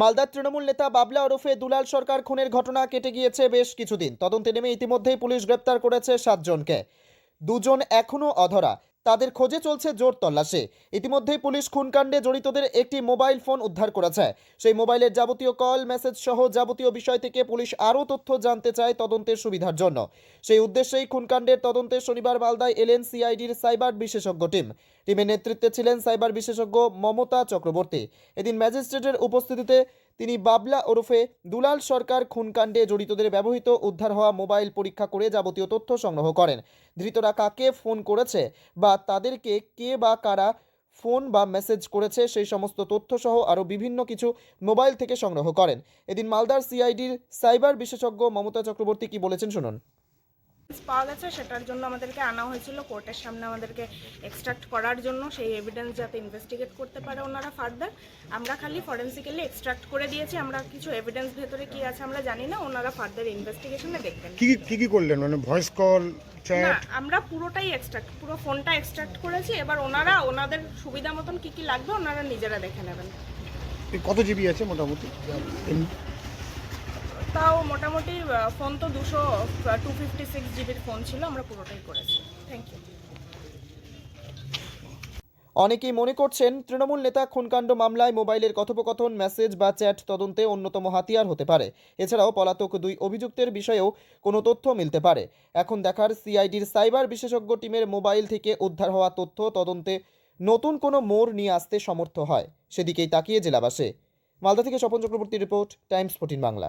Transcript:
মালদার তৃণমূল নেতা বাবলা ওরফে দুলাল সরকার খুনের ঘটনা কেটে গিয়েছে বেশ কিছুদিন। তদন্তে নেমে ইতিমধ্যেই পুলিশ গ্রেপ্তার করেছে সাতজনকে। দুজন এখনও অধরা। তাদের খোঁজে চলছে জোর তল্লাশি। ইতিমধ্যেই পুলিশ খুনকাণ্ডে জড়িতদের একটি মোবাইল ফোন উদ্ধার করেছে। সেই মোবাইলের যাবতীয় কল, মেসেজ সহ যাবতীয় বিষয় থেকে পুলিশ আরও তথ্য জানতে চায় তদন্তের সুবিধার জন্য। সেই উদ্দেশ্যেই খুনকাণ্ডের তদন্তে শনিবার মালদায় এলেন সিআইডির সাইবার বিশেষজ্ঞ টিম। টিমের নেতৃত্বে ছিলেন সাইবার বিশেষজ্ঞ মমতা চক্রবর্তী। এদিন ম্যাজিস্ট্রেটের উপস্থিতিতে তিনি বাবলা ওরফে দুলাল সরকার খুনকাণ্ডে জড়িতদের ব্যবহৃত উদ্ধার হওয়া মোবাইল পরীক্ষা করে যাবতীয় তথ্য সংগ্রহ করেন। ধৃতরা কাকে ফোন করেছে বা তাদেরকে কে বা কারা ফোন বা মেসেজ করেছে সেই সমস্ত তথ্যসহ আরও বিভিন্ন কিছু মোবাইল থেকে সংগ্রহ করেন। এদিন মালদার সিআইডির সাইবার বিশেষজ্ঞ মমতা চক্রবর্তী কি বলেছেন শুনুন। পাওয়া গেছে সেটার জন্য আমাদেরকে আনা হয়েছিল। কোর্টের সামনে আমাদেরকে এক্সট্রাক্ট করার জন্য সেই এভিডেন্স যাতে ইনভেস্টিগেট করতে পারে ওনারা ফার্দার আমরা খালি ফরেন্সিক্যালি এক্সট্রাক্ট করে দিয়েছি আমরা কিছু এভিডেন্স ভেতরে কি আছে আমরা জানি না ওনারা ফার্দার ইনভেস্টিগেশনে দেখবেন। কি কি কি করলেন? মানে ভয়েস কল না আমরা পুরোটাই এক্সট্রাক্ট পুরো ফোনটা এক্সট্রাক্ট করেছি এবার ওনারা ওনাদের সুবিধা মতন কি কি লাগবে ওনারা নিজেরা দেখে নেবেন। কত জিবি আছে মোটামুটি? তাও মোটামুটি ফোন তো দুশো টু ফিফটি সিক্স জিবির ফোন ছিল, আমরা পুরোটাই করেছি। থ্যাংক ইউ অনেকেই মনে করছেন তৃণমূল নেতা খুনকাণ্ড মামলায় মোবাইলের কথোপকথন, মেসেজ বা চ্যাট তদন্তে অন্যতম হাতিয়ার হতে পারে। এছাড়াও পলাতক দুই অভিযুক্তের বিষয়েও কোনো তথ্য মিলতে পারে। এখন দেখার সিআইডির সাইবার বিশেষজ্ঞ টিমের মোবাইল থেকে উদ্ধার হওয়া তথ্য তদন্তে নতুন কোনো মোড় নিয়ে আসতে সমর্থ হয়। সেদিকেই তাকিয়ে জেলাবাসে। মালদা থেকে Swapan Chakraborty report, Times fourteen Bangla.